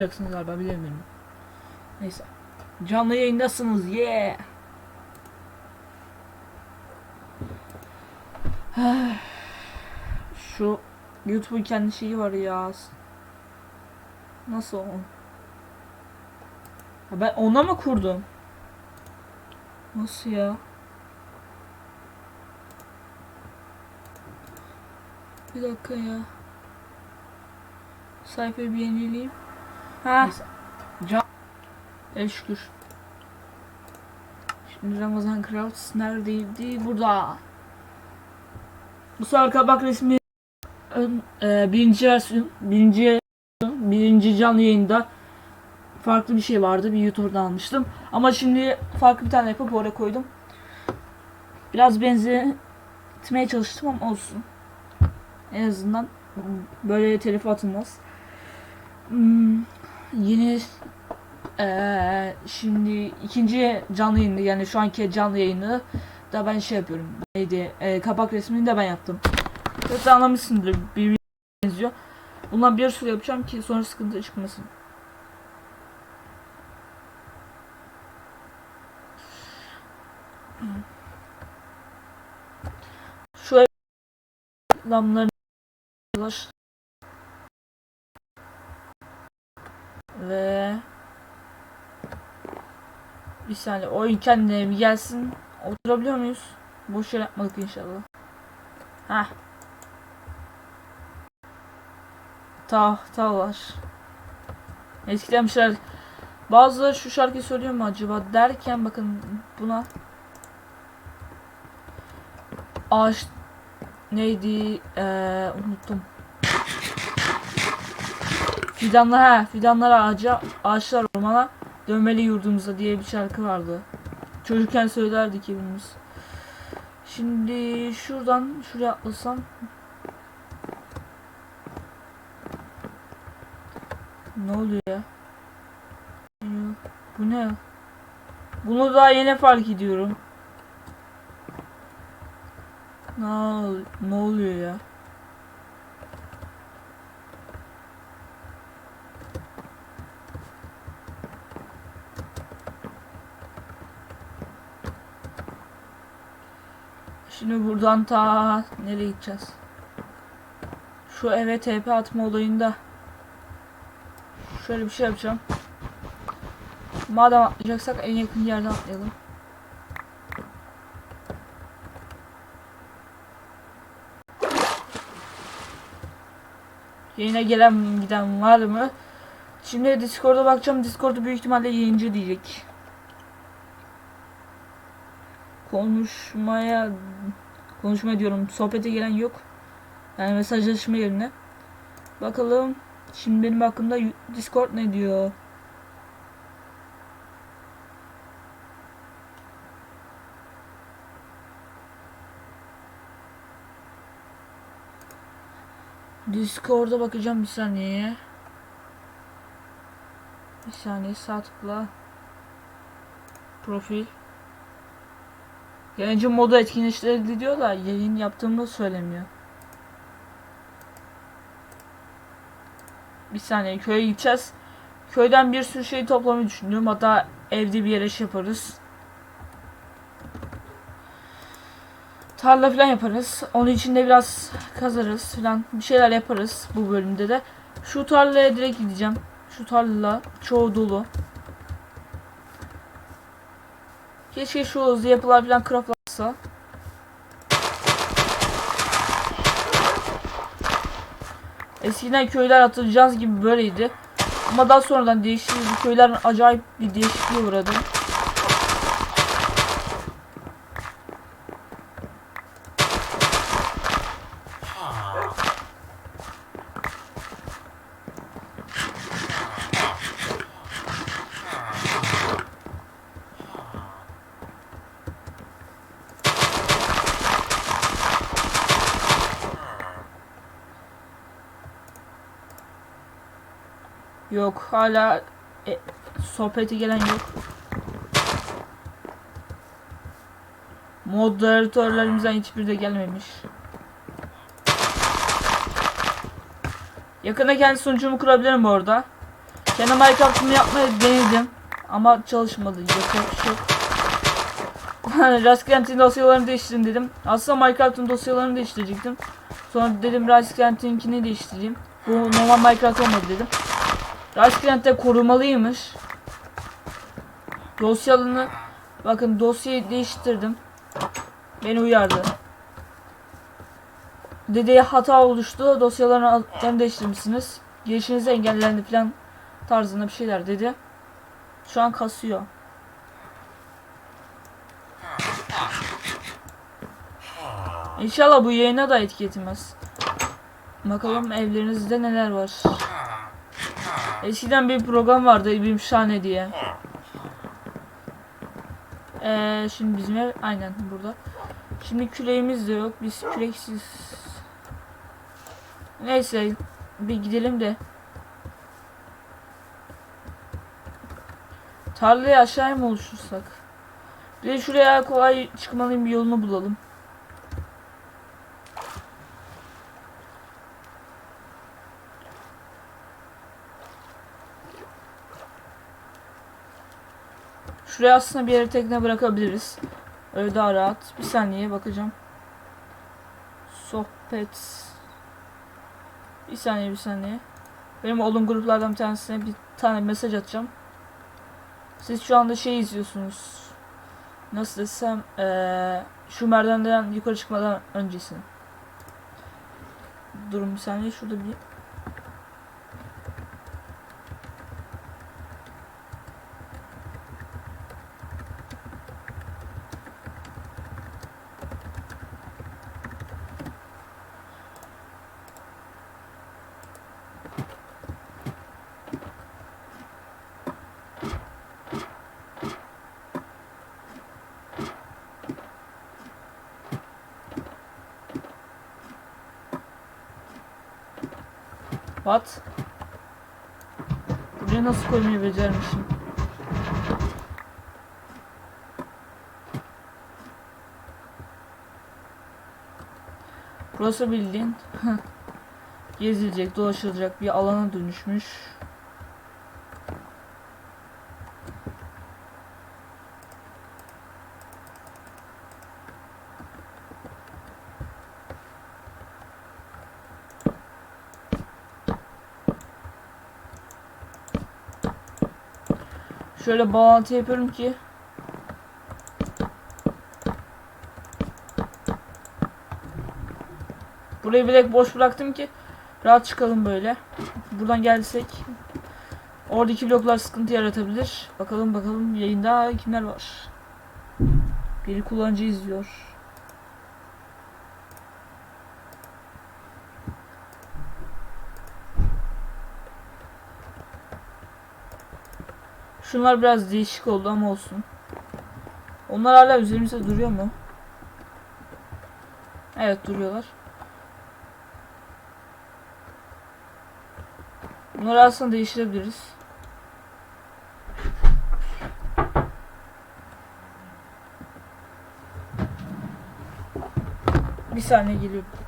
yapacaksınız galiba bilemiyorum. Neyse. Canlı yayındasınız. Yeah. Şu YouTube'un kendi şeyi var ya. Nasıl o? Ben ona mı kurdum? Nasıl ya? Bir dakika ya. Sayfayı bir yenileyim. Ha. Can. El şükür. Şimdi Ramazan Crafts neredeydi? Burada. Bu sefer kabak resmi e, birinci birinci birinci canlı yayında farklı bir şey vardı. Bir YouTube'dan almıştım. Ama şimdi farklı bir tane yapıp oraya koydum. Biraz benzetmeye çalıştım ama olsun. En azından böyle telif atılmaz. Hmm, yeni eee, şimdi ikinci canlı yayını yani şu anki canlı yayını da ben şey yapıyorum. Neydi? Eee, kapak resmini de ben yaptım. Zaten anlamışsındır birbirine benziyor. Bundan bir sürü yapacağım ki sonra sıkıntı çıkmasın. Şu reklamlarını saniye oyun kendine bir gelsin. Oturabiliyor muyuz? Boş yer yapmadık inşallah. Heh. Tahta var. Eskiden şeyler Bazıları şu şarkıyı söylüyor mu acaba derken bakın buna ağaç neydi ee, unuttum. Fidanlar ha fidanlar ağaca ağaçlar ormana dönmeli yurdumuza diye bir şarkı vardı. Çocukken söylerdik hepimiz. Şimdi şuradan şuraya atlasam Ne oluyor ya? Bu ne? Bunu daha yeni fark ediyorum. Ne, ne oluyor ya? Şimdi buradan ta nereye gideceğiz? Şu eve TP atma olayında şöyle bir şey yapacağım. Madem atlayacaksak en yakın yerden atlayalım. Yayına gelen giden var mı? Şimdi Discord'a bakacağım. Discord'da büyük ihtimalle yayıncı diyecek. Konuşmaya konuşma diyorum. Sohbete gelen yok. Yani mesajlaşma yerine. Bakalım. Şimdi benim hakkımda Discord ne diyor? Discord'a bakacağım bir saniye. Bir saniye sağ tıkla. Profil. Yayıncı modu etkinleştirildi diyor da yayın yaptığımı söylemiyor. Bir saniye köye gideceğiz. Köyden bir sürü şey toplamayı düşünüyorum. Hatta evde bir yere şey yaparız. Tarla falan yaparız. Onun için de biraz kazarız falan. Bir şeyler yaparız bu bölümde de. Şu tarlaya direkt gideceğim. Şu tarla çoğu dolu. Keşke şu hızlı yapılar falan craftlansa. Eskiden köyler hatırlayacağınız gibi böyleydi. Ama daha sonradan değişti. Bu köyler acayip bir değişikliğe uğradı. Yok hala e, sohbete gelen yok. Moderatörlerimizden hiçbiri de gelmemiş. Yakında kendi sunucumu kurabilirim bu arada. Kendi Minecraft'ımı yapmayı denedim. Ama çalışmadı. Yapacak bir şey. Raskent'in dosyalarını değiştireyim dedim. Aslında Minecraft'ın dosyalarını değiştirecektim. Sonra dedim Raskent'inkini değiştireyim. Bu normal Minecraft olmadı dedim. Raskent'te korumalıymış. Dosyalarını bakın dosyayı değiştirdim. Beni uyardı. Dedi hata oluştu. Dosyaların altlarını değiştirmişsiniz. Girişiniz engellendi falan tarzında bir şeyler dedi. Şu an kasıyor. İnşallah bu yayına da etki etmez. Bakalım evlerinizde neler var. Eskiden bir program vardı İbim Şahane diye. Ee, şimdi bizim ev aynen burada. Şimdi küreğimiz de yok. Biz küreksiz. Neyse bir gidelim de. Tarlayı aşağıya mı oluştursak? Bir de şuraya kolay çıkmanın bir yolunu bulalım. Şuraya aslında bir yere tekne bırakabiliriz. Öyle daha rahat. Bir saniye bakacağım. Sohbet. Bir saniye bir saniye. Benim olduğum gruplardan bir tanesine bir tane mesaj atacağım. Siz şu anda şey izliyorsunuz. Nasıl desem eee şu merdivenden yukarı çıkmadan öncesini. Durun bir saniye şurada bir What? Buraya nasıl koymayı becermişim? Burası bildiğin gezilecek, dolaşılacak bir alana dönüşmüş. Şöyle bağlantı yapıyorum ki Burayı bilek boş bıraktım ki rahat çıkalım böyle. Buradan gelsek oradaki bloklar sıkıntı yaratabilir. Bakalım bakalım yayında kimler var. Biri kullanıcı izliyor. Şunlar biraz değişik oldu ama olsun. Onlar hala üzerimizde duruyor mu? Evet duruyorlar. Bunları aslında değiştirebiliriz. Bir saniye geliyorum.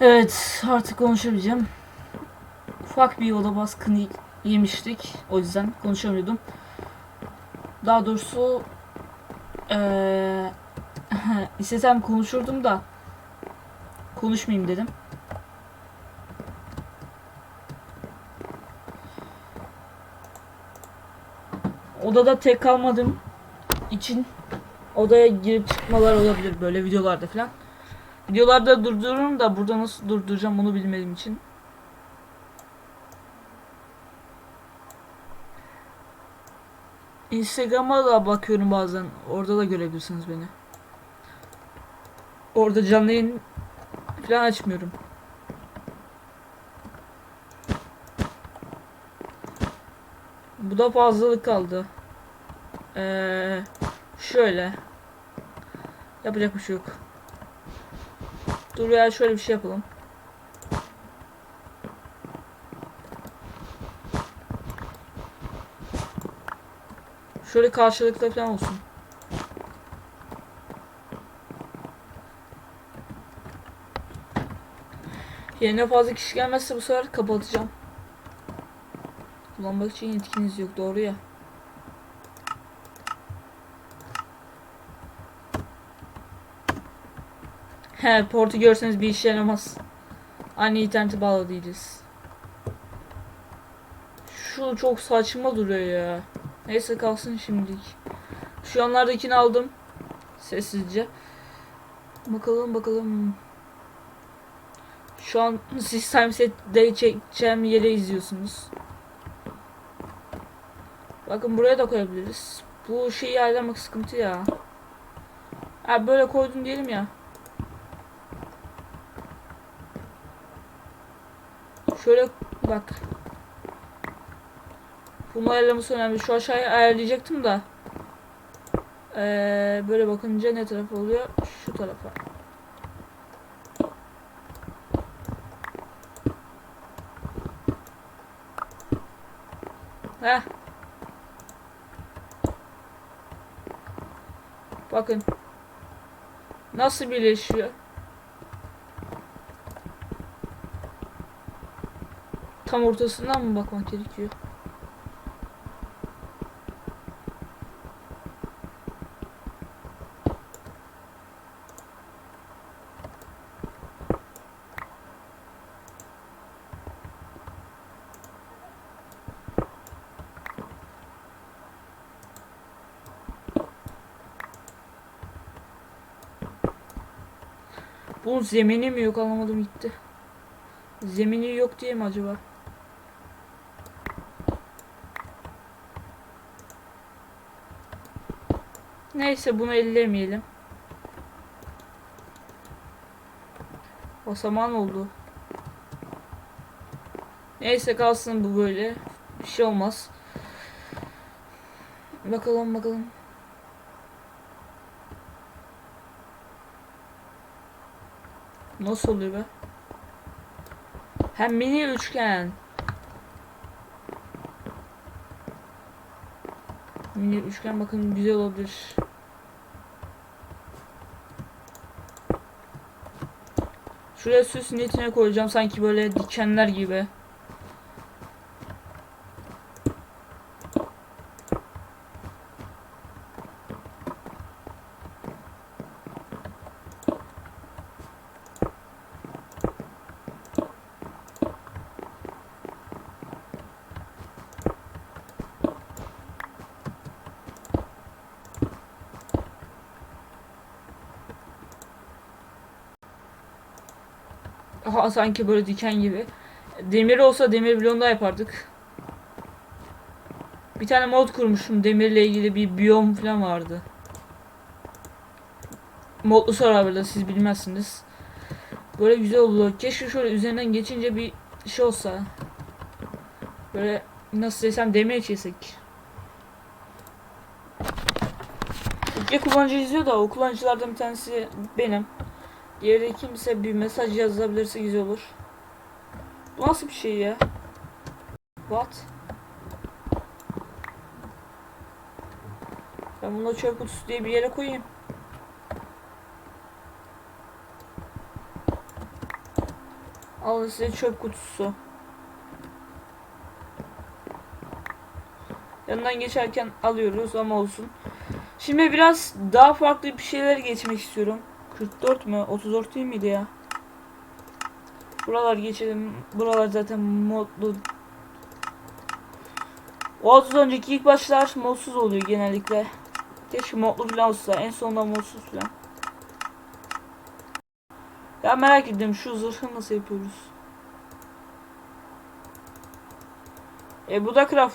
Evet artık konuşabileceğim. Ufak bir oda baskını yemiştik. O yüzden konuşamıyordum. Daha doğrusu eee istesem konuşurdum da konuşmayayım dedim. Odada tek kalmadığım için odaya girip çıkmalar olabilir böyle videolarda falan. Videolarda durdururum da burada nasıl durduracağım onu bilmediğim için. Instagram'a da bakıyorum bazen. Orada da görebilirsiniz beni. Orada canlı yayın falan açmıyorum. Bu da fazlalık kaldı. Ee, şöyle. Yapacak bir şey yok. Dur ya şöyle bir şey yapalım. Şöyle karşılıklı falan olsun. Yerine fazla kişi gelmezse bu sefer kapatacağım. Kullanmak için yetkiniz yok doğru ya. He portu görseniz bir işe yaramaz. Aynı internete bağlı değiliz. Şu çok saçma duruyor ya. Neyse kalsın şimdilik. Şu anlardakini aldım. Sessizce. Bakalım bakalım. Şu an siz Timeset'de çekeceğim yeri izliyorsunuz. Bakın buraya da koyabiliriz. Bu şeyi ayarlamak sıkıntı ya. Ha böyle koydum diyelim ya. Şöyle bak. Bunu ayarlaması önemli. Şu aşağıya ayarlayacaktım da. Ee, böyle bakınca ne tarafa oluyor? Şu tarafa. Heh. Bakın. Nasıl birleşiyor? Tam ortasından mı bakmak gerekiyor? Bu zemini mi yok anlamadım gitti. Zemini yok diye mi acaba? Neyse bunu ellemeyelim. Basaman oldu. Neyse kalsın bu böyle. Bir şey olmaz. Bakalım bakalım. Nasıl oluyor be? Hem mini üçgen. Mini üçgen bakın güzel olabilir. Şuraya süs niyetine koyacağım sanki böyle dikenler gibi. Sanki böyle diken gibi. Demir olsa demir bloğunda yapardık. Bir tane mod kurmuşum demirle ilgili bir biyom falan vardı. Modlu serverda siz bilmezsiniz. Böyle güzel oldu. Keşke şöyle üzerinden geçince bir şey olsa. Böyle nasıl desem demir çizsek. İki kullanıcı izliyor da o kullanıcılardan bir tanesi benim. Diğeri kimse bir mesaj yazabilirse güzel olur. Bu nasıl bir şey ya? What? Ben bunu çöp kutusu diye bir yere koyayım. Alın size çöp kutusu. Yanından geçerken alıyoruz ama olsun. Şimdi biraz daha farklı bir şeyler geçmek istiyorum. 44 mü? 34 değil miydi ya? Buralar geçelim. Buralar zaten modlu. O 30 önceki ilk başlar modsuz oluyor genellikle. Keşke modlu falan olsa. En sonunda modsuz falan. Ya merak ediyorum şu zırhı nasıl yapıyoruz? E bu da craft